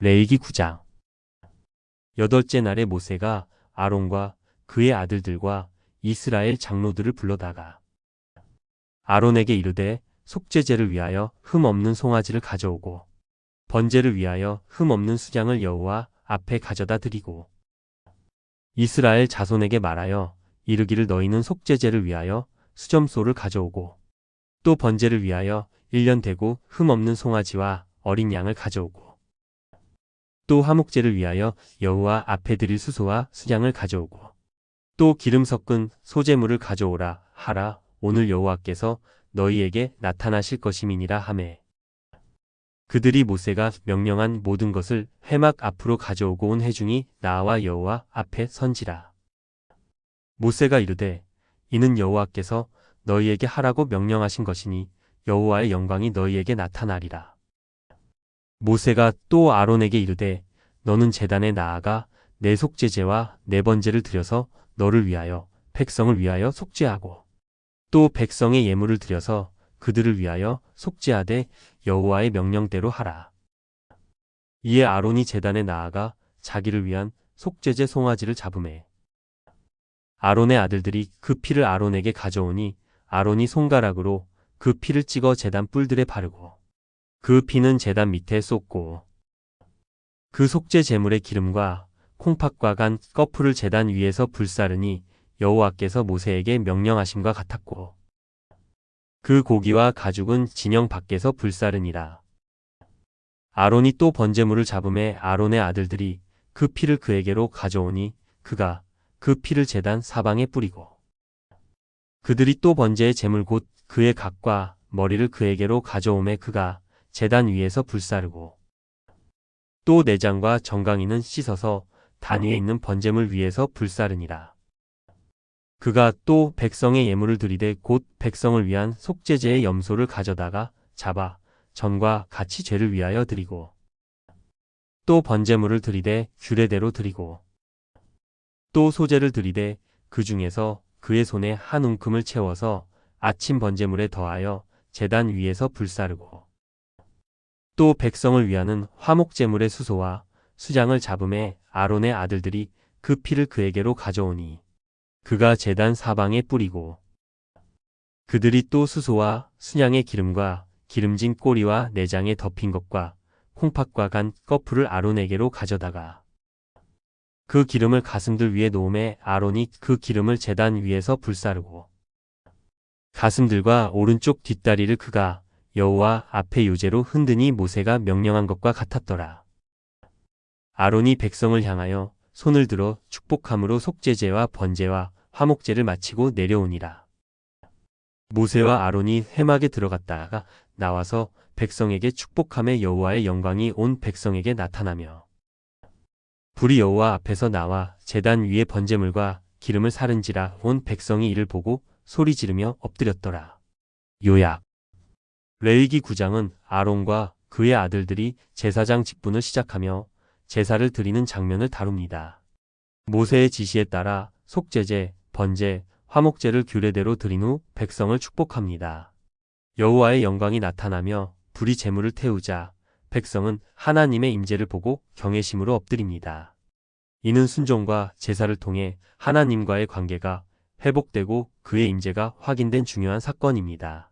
레이기 9장. 여덟째 날에 모세가 아론과 그의 아들들과 이스라엘 장로들을 불러다가 아론에게 이르되 속죄제를 위하여 흠 없는 송아지를 가져오고 번제를 위하여 흠 없는 수장을 여호와 앞에 가져다 드리고 이스라엘 자손에게 말하여 이르기를 너희는 속죄제를 위하여 수점소를 가져오고 또 번제를 위하여 1년 되고 흠 없는 송아지와 어린 양을 가져오고 또 화목제를 위하여 여호와 앞에 드릴 수소와 수장을 가져오고 또 기름 섞은 소재물을 가져오라 하라. 오늘 여호와께서 너희에게 나타나실 것임이니라 하매. 그들이 모세가 명령한 모든 것을 회막 앞으로 가져오고 온 회중이 나와 여호와 앞에 선지라. 모세가 이르되 이는 여호와께서 너희에게 하라고 명령하신 것이니 여호와의 영광이 너희에게 나타나리라 모세가 또 아론에게 이르되 너는 제단에 나아가 내 속죄제와 내 번제를 드려서 너를 위하여 백성을 위하여 속죄하고 또 백성의 예물을 드려서 그들을 위하여 속죄하되 여호와의 명령대로 하라. 이에 아론이 제단에 나아가 자기를 위한 속죄제 송아지를 잡음에 아론의 아들들이 그 피를 아론에게 가져오니 아론이 손가락으로 그 피를 찍어 제단 뿔들에 바르고 그 피는 제단 밑에 쏟고 그 속죄 제물의 기름과 콩팥과 간 꺼풀을 제단 위에서 불사르니 여호와께서 모세에게 명령하심과 같았고 그 고기와 가죽은 진영 밖에서 불사르니라. 아론이 또 번제물을 잡음에 아론의 아들들이 그 피를 그에게로 가져오니 그가 그 피를 제단 사방에 뿌리고 그들이 또 번제의 제물 곧 그의 각과 머리를 그에게로 가져오매 그가 제단 위에서 불사르고 또 내장과 정강이는 씻어서 단 위에 있는 번제물 위에서 불사르니라. 그가 또 백성의 예물을 드리되 곧 백성을 위한 속죄제의 염소를 가져다가 잡아 전과 같이 죄를 위하여 드리고 또 번제물을 드리되 규례대로 드리고 또 소제를 드리되 그 중에서 그의 손에 한 웅큼을 채워서 아침 번제물에 더하여 제단 위에서 불사르고 또 백성을 위하는 화목제물의 수소와 수장을 잡음에 아론의 아들들이 그 피를 그에게로 가져오니 그가 제단 사방에 뿌리고 그들이 또 수소와 순양의 기름과 기름진 꼬리와 내장에 덮인 것과 콩팥과 간 꺼풀을 아론에게로 가져다가 그 기름을 가슴들 위에 놓음에 아론이 그 기름을 제단 위에서 불사르고 가슴들과 오른쪽 뒷다리를 그가 여호와 앞에 요제로 흔드니 모세가 명령한 것과 같았더라. 아론이 백성을 향하여 손을 들어 축복함으로 속죄제와 번제와 화목제를 마치고 내려오니라. 모세와 아론이 회막에 들어갔다가 나와서 백성에게 축복함에 여호와의 영광이 온 백성에게 나타나며 불이 여호와 앞에서 나와 제단 위에 번제물과 기름을 사른지라 온 백성이 이를 보고 소리 지르며 엎드렸더라. 요약 레위기 9장은 아론과 그의 아들들이 제사장 직분을 시작하며 제사를 드리는 장면을 다룹니다. 모세의 지시에 따라 속죄제, 번제, 화목제를 규례대로 드린 후 백성을 축복합니다. 여호와의 영광이 나타나며 불이 재물을 태우자 백성은 하나님의 임재를 보고 경외심으로 엎드립니다. 이는 순종과 제사를 통해 하나님과의 관계가 회복되고 그의 임재가 확인된 중요한 사건입니다.